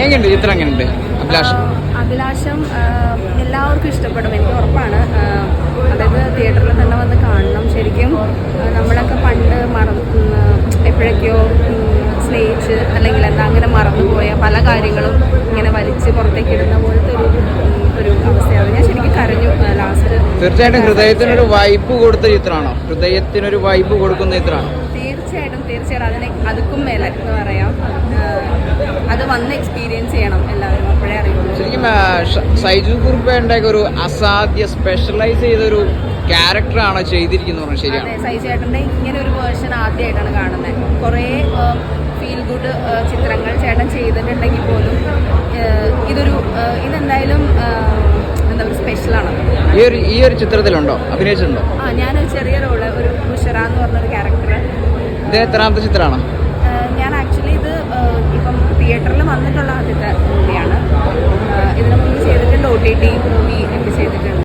എങ്ങനെയുണ്ട് ചിത്രം എങ്ങനെയുണ്ട് അഭിലാഷം. അഭിലാഷം എല്ലാവർക്കും ഇഷ്ടപ്പെടും എനിക്ക് ഉറപ്പാണ്. അതായത് തിയേറ്ററിൽ തന്നെ വന്ന് കാണണം. ശരിക്കും നമ്മളൊക്കെ പണ്ട് മറന്ന് എപ്പോഴൊക്കെയോ സ്നേഹിച്ച് അല്ലെങ്കിൽ എന്താ അങ്ങനെ മറന്നുപോയ പല കാര്യങ്ങളും ഇങ്ങനെ വലിച്ച് പുറത്തേക്ക് ഇടുന്ന പോലത്തെ ഒരു ഒരു അവസ്ഥയാണ്. ഞാൻ ശരിക്കും കരഞ്ഞു ലാസ്റ്റ്. തീർച്ചയായിട്ടും ഹൃദയത്തിനൊരു വൈബ് കൊടുത്ത ചിത്രമാണോ? ഹൃദയത്തിനൊരു വൈബ് കൊടുക്കുന്ന ചിത്രമാണോ? തീർച്ചയായിട്ടും തീർച്ചയായിട്ടും. അതിനെ അതുക്കും മേലെ എന്ന് പറയാം. വന്ന് എക്സ്പീരിയൻസ് ചെയ്യണം എല്ലാവരും അപ്പോഴേ അറിയുള്ളൂ. ശരിക്കും സൈജു കുറുപ്പേന്റെ ഒരു അസാധ്യ സ്പെഷ്യലൈസ് ചെയ്തൊരു ക്യാരക്ടറാണ് ചെയ്തിരിക്കുന്നത് പറഞ്ഞാൽ ശരിയാണ്. അതെ സൈ ചേട്ടന്റെ ഇങ്ങനെ ഒരു വേർഷൻ ആദ്യമായിട്ടാണ് കാണുന്നത്. കുറേ ഫീൽ ഗുഡ് ചിത്രങ്ങൾ ചേട്ടൻ ചെയ്തിട്ടുണ്ടെങ്കിൽ പോലും ഇതൊരു ഇതെന്തായാലും എന്താ പറയുക സ്പെഷ്യലാണ് ഈ ഒരു ഈ ഒരു ചിത്രത്തിലുണ്ടോ? അഭിനയിച്ചിട്ടുണ്ടോ? ആ ഞാനൊരു ചെറിയ റോൾ ഒരു മുഷറ എന്ന് പറഞ്ഞൊരു ക്യാരക്ടർ ഇത് എത്രാമത്തെ ചിത്രമാണോ? വന്നിട്ടുള്ള